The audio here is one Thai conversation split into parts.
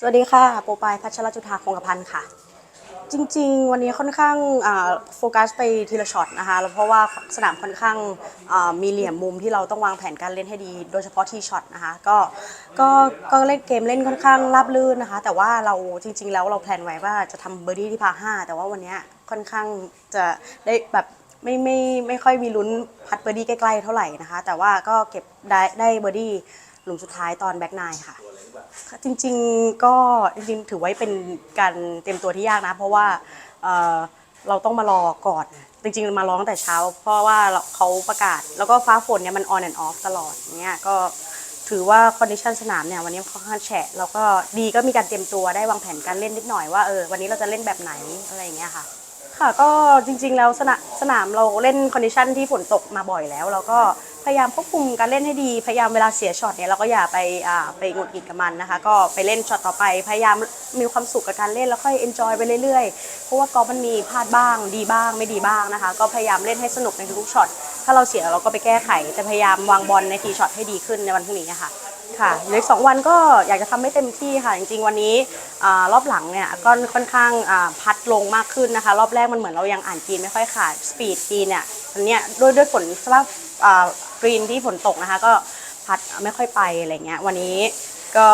สวัสดีค่ะ โปรปายพัชรจุธาคงกระพันธ์ค่ะ จริงๆ วันนี้ค่อนข้างโฟกัสไปทีละช็อตนะคะเพราะว่าสนามค่อนข้างมีเหลี่ยมมุมที่เราต้องวางแผนการเล่นให้ดี โดยเฉพาะทีช็อตนะคะก็ก็ก็เล่นเกมเล่นค่อนข้างราบรื่นนะคะ แต่ว่าเราจริง ๆ แล้วเราแพลนไว้ว่าจะทำเบอร์ดี้ที่พาห้าแต่ว่าวันนี้ค่อนข้างจะได้แบบไม่ไม่ไม่ค่อยมีลุ้นพัดเบอร์ดี้ใกล้ๆเท่าไหร่นะคะ แต่ว่าก็เก็บได้ได้เบอร์ดี้ หลุมสุดท้ายตอนแบ็กไนค่ะ จริงๆก็จริงๆถือไว้เป็นการเตรียมตัวที่ยากนะ เพราะว่าเอ่อเราต้องมารอก่อน จริงๆมาร้องแต่เช้า เพราะว่าเราเขาประกาศ แล้วก็ฟ้าฝนเนี่ยมัน on and off ตลอดเนี่ยก็ถือว่าคอนดิชันสนามเนี่ยวันนี้ค่อนข้างแฉะแล้วก็ดีก็มีการเตรียมตัวได้วางแผนการเล่นนิดหน่อยว่าเออวันนี้เราจะเล่นแบบไหนอะไรอย่างเงี้ยค่ะค่ะก็จริงๆแล้วสนามสนามเราเล่นคอนดิชันที่ฝนตกมาบ่อยแล้ว เราก็ พยายามควบคุมการเล่นให้ดี พยายามเวลาเสียช็อตเนี่ยเราก็อย่าไปอ่าไปหงุดหงิดกับมันนะคะ ก็ไปเล่นช็อตต่อไป พยายามมีความสุขกับการเล่นแล้วค่อยเอนจอยไปเรื่อยๆ เพราะว่ากอล์ฟมันมีพลาดบ้าง ดีบ้างไม่ดีบ้างนะคะ ก็พยายามเล่นให้สนุกในทุกช็อต ถ้าเราเสียเราก็ไปแก้ไขจะพยายามวางบอลในทีช็อตให้ดีขึ้นในวันพรุ่งนี้ค่ะค่ะเหลืออกสองวันก็อยากจะทำให้เต็มที่ค่ะ จริงๆ วันนี้อรอบหลังเนี่ยก็ค่อนข้างพัดลงมากขึ้นนะคะ รอบแรกมันเหมือนเรายังอ่านกีนไม่ค่อยขาด สปีดกีนเนี่ยอันเนี้ยด้วยด้วยฝนสภาพ กรีนที่ฝนตกนะคะ ก็พัดไม่ค่อยไปอะไรเงี้ย วันนี้ก็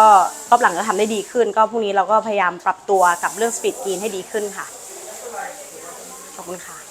รอบหลังก็ทำได้ดีขึ้น ก็พรุ่งนี้เราก็พยายามปรับตัวกับเรื่องสปีดกรีนให้ดีขึ้นค่ะ ขอบคุณค่ะ